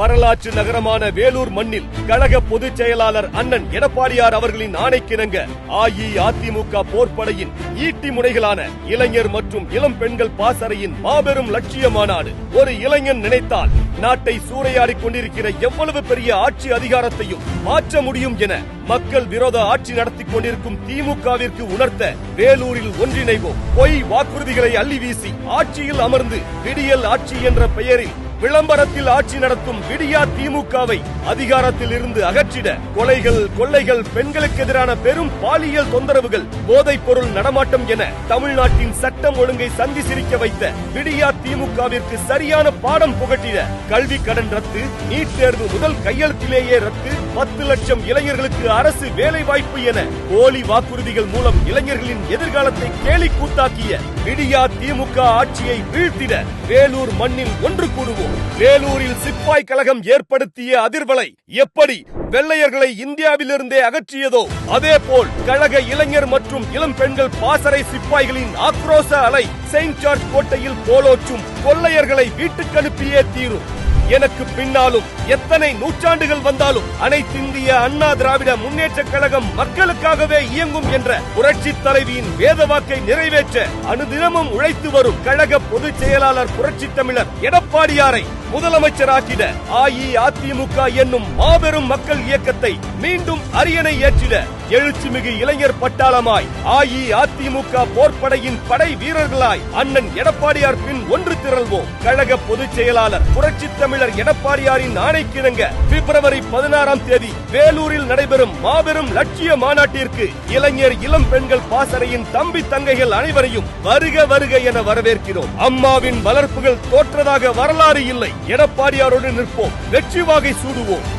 வரலாற்று நகரமான வேலூர் மண்ணில் கழக பொதுச் செயலாளர் அண்ணன் எடப்பாடியார் அவர்களின் ஆணைக்கிணங்க அஇஅதிமுக போர்ப்படையின் ஈட்டி முனைகளான இளைஞர் மற்றும் இளம் பெண்கள் பாசறையின் மாபெரும் லட்சிய மாநாடு ஒரு இளைஞன் நினைத்தால் நாட்டை சூறையாடி கொண்டிருக்கிற எவ்வளவு பெரிய ஆட்சி அதிகாரத்தையும் மாற்ற முடியும் என மக்கள் விரோத ஆட்சி நடத்தி கொண்டிருக்கும் திமுகவிற்கு உணர்த்த வேலூரில் ஒன்றிணைவோம். பொய் வாக்குறுதிகளை அள்ளி வீசி ஆட்சியில் அமர்ந்து விடியல் ஆட்சி என்ற பெயரில் விளம்பரத்தில் ஆட்சி நடத்தும் விடியா திமுகவை அதிகாரத்தில் இருந்து அகற்றிட கொலைகள் கொள்ளைகள் பெண்களுக்கு எதிரான பெரும் பாலியல் தொந்தரவுகள் போதைப் பொருள் நடமாட்டம் என தமிழ்நாட்டின் சட்டம் ஒழுங்கை சந்தி சிரிக்க வைத்த விடியா திமுகவிற்கு சரியான பாடம் புகட்டிட கல்வி கடன் ரத்து நீட் தேர்வு முதல் கையெழுத்திலேயே ரத்து பத்து லட்சம் இளைஞர்களுக்கு அரசு வேலை வாய்ப்பு என போலி வாக்குறுதிகள் மூலம் இளைஞர்களின் எதிர்காலத்தை கேலி கூத்தாக்கிய விடியா திமுக ஆட்சியை வீழ்த்திட வேலூர் மண்ணில் ஒன்று கூடுவோம். வேலூரில் சிப்பாய் கழகம் ஏற்படுத்திய அதிர்வலை எப்படி வெள்ளையர்களை இந்தியாவிலிருந்தே அகற்றியதோ அதே போல் கழக இளைஞர் மற்றும் இளம் பெண்கள் பாசறை சிப்பாய்களின் ஆக்ரோச அலை செயின்ட் ஜார்ஜ் கோட்டையில் போலோச்சும் கொள்ளையர்களை வீட்டுக்கு அனுப்பியே தீரும். எனக்கு பின்னாலும் எத்தனை நூற்றாண்டுகள் வந்தாலும் அனைத்திந்திய அண்ணா திராவிட முன்னேற்ற கழகம் மக்களுக்காகவே இயங்கும் என்ற புரட்சி தலைவியின் வேத வாக்கை நிறைவேற்ற அனுதினமும் உழைத்து வரும் கழக பொதுச் செயலாளர் புரட்சி தமிழர் எடப்பாடியாரை முதலமைச்சராக்கிட அஇஅதிமுக என்னும் மாபெரும் மக்கள் இயக்கத்தை மீண்டும் அரியணை ஏற்றிட எழுச்சிமிகு இளைஞர் பட்டாளமாய் அஇஅதிமுக போர்ப்படையின் படை வீரர்களாய் அண்ணன் எடப்பாடியார் பின் ஒன்று திரள்வோம். கழக பொதுச் செயலாளர் புரட்சி தமிழர் எடப்பாடியாரின் ஆணைக்கிணங்க பிப்ரவரி பதினாறாம் தேதி வேலூரில் நடைபெறும் மாபெரும் லட்சிய மாநாட்டிற்கு இளைஞர் இளம் பெண்கள் பாசறையின் தம்பி தங்கைகள் அனைவரையும் வருக வருக என வரவேற்கிறோம். அம்மாவின் வளர்ப்புகள் தோற்றதாக வரலாறு இல்லை. எடப்பாடியாரோடு நிற்போம். வெற்றி வாகை சூடுவோம்.